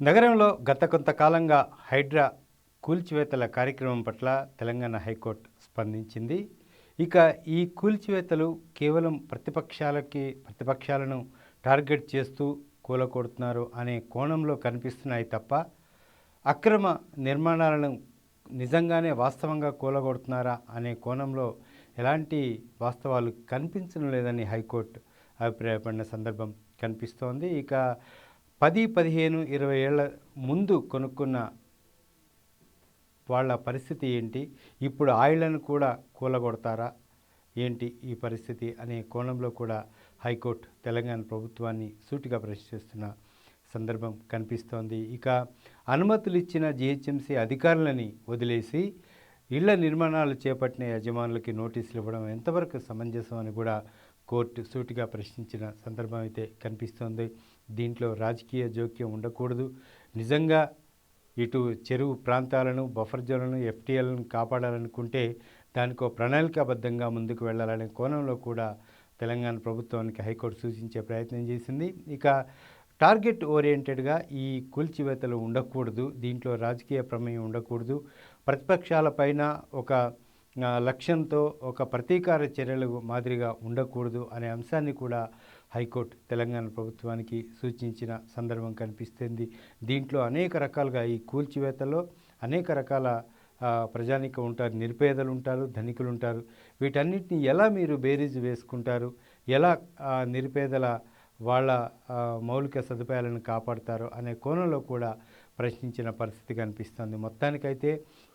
నగరంలో గత కొంతకాలంగా హైడ్రా కూల్చివేతల కార్యక్రమం పట్ల తెలంగాణ హైకోర్టు స్పందించింది. ఇక ఈ కూల్చివేతలు కేవలం ప్రతిపక్షాలకి ప్రతిపక్షాలను టార్గెట్ చేస్తూ కూలకొడుతున్నారు అనే కోణంలో కనిపిస్తున్నాయి తప్ప అక్రమ నిర్మాణాలను నిజంగానే వాస్తవంగా కూలగొడుతున్నారా అనే కోణంలో ఎలాంటి వాస్తవాలు కనిపించడం లేదని హైకోర్టు అభిప్రాయపడిన సందర్భం కనిపిస్తోంది. ఇక పది పదిహేను ఇరవై ఏళ్ళ ముందు కొనుక్కున్న వాళ్ళ పరిస్థితి ఏంటి? ఇప్పుడు ఆయిళ్ళను కూడా కూలగొడతారా? ఏంటి ఈ పరిస్థితి అనే కోణంలో కూడా హైకోర్టు తెలంగాణ ప్రభుత్వాన్ని సూటిగా ప్రశ్నిస్తున్న సందర్భం కనిపిస్తోంది. ఇక అనుమతులు ఇచ్చిన జిహెచ్ఎంసీ అధికారులని వదిలేసి ఇళ్ళ నిర్మాణాలు చేపట్టిన యజమానులకి నోటీసులు ఇవ్వడం ఎంతవరకు సమంజసం అని కూడా కోర్టు సూటిగా ప్రశ్నించిన సందర్భం అయితే కనిపిస్తోంది. దీంట్లో రాజకీయ జోక్యం ఉండకూడదు. నిజంగా ఇటు చెరువు ప్రాంతాలను బఫర్ జోన్లను ఎఫ్టీఎల్ను కాపాడాలనుకుంటే దానికో ప్రణాళికాబద్ధంగా ముందుకు వెళ్ళాలనే కోణంలో కూడా తెలంగాణ ప్రభుత్వానికి హైకోర్టు సూచించే ప్రయత్నం చేసింది. ఇక టార్గెట్ ఓరియంటెడ్గా ఈ కూల్చివేతలు ఉండకూడదు. దీంట్లో రాజకీయ ప్రమేయం ఉండకూడదు. ప్రతిపక్షాలపైన ఒక లక్ష్యంతో ఒక ప్రతీకార చర్యలు మాదిరిగా ఉండకూడదు అనే అంశాన్ని కూడా హైకోర్టు తెలంగాణ ప్రభుత్వానికి సూచించిన సందర్భం కనిపిస్తుంది. దీంట్లో అనేక రకాలుగా ఈ కూల్చివేతలో అనేక రకాల ఆ, ఉంటారు నిరుపేదలు ఉంటారు ధనికులు ఉంటారు. వీటన్నిటిని ఎలా మీరు బేరీజ్ వేసుకుంటారు? ఎలా నిరుపేదల వాళ్ళ మౌలిక సదుపాయాలను కాపాడతారు? అనే కోణంలో కూడా ప్రశ్నించిన పరిస్థితి కనిపిస్తుంది. మొత్తానికైతే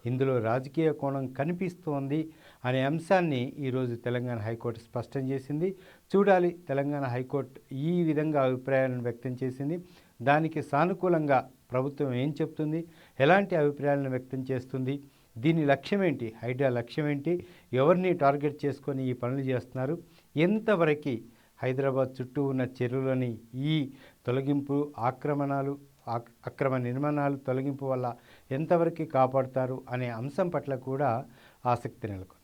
ఇందులో రాజకీయ కోణం కనిపిస్తోంది అనే అంశాన్ని ఈరోజు తెలంగాణ హైకోర్టు స్పష్టం చేసింది. చూడాలి తెలంగాణ హైకోర్టు ఈ విధంగా అభిప్రాయాలను వ్యక్తం చేసింది. దానికి సానుకూలంగా ప్రభుత్వం ఏం చెప్తుంది? ఎలాంటి అభిప్రాయాలను వ్యక్తం చేస్తుంది? దీని లక్ష్యం ఏంటి హైడ్రా లక్ష్యం ఏంటి ఎవరిని టార్గెట్ చేసుకొని ఈ పనులు చేస్తున్నారు? ఎంతవరకు హైదరాబాద్ చుట్టూ ఉన్న చెరువులని ఈ తొలగింపు ఆక్రమణాలు అక్రమ నిర్మాణాలు తొలగింపు వల్ల ఎంతవరకు కాపాడుతారు అనే అంశం పట్ల కూడా ఆసక్తి నెలకొంది.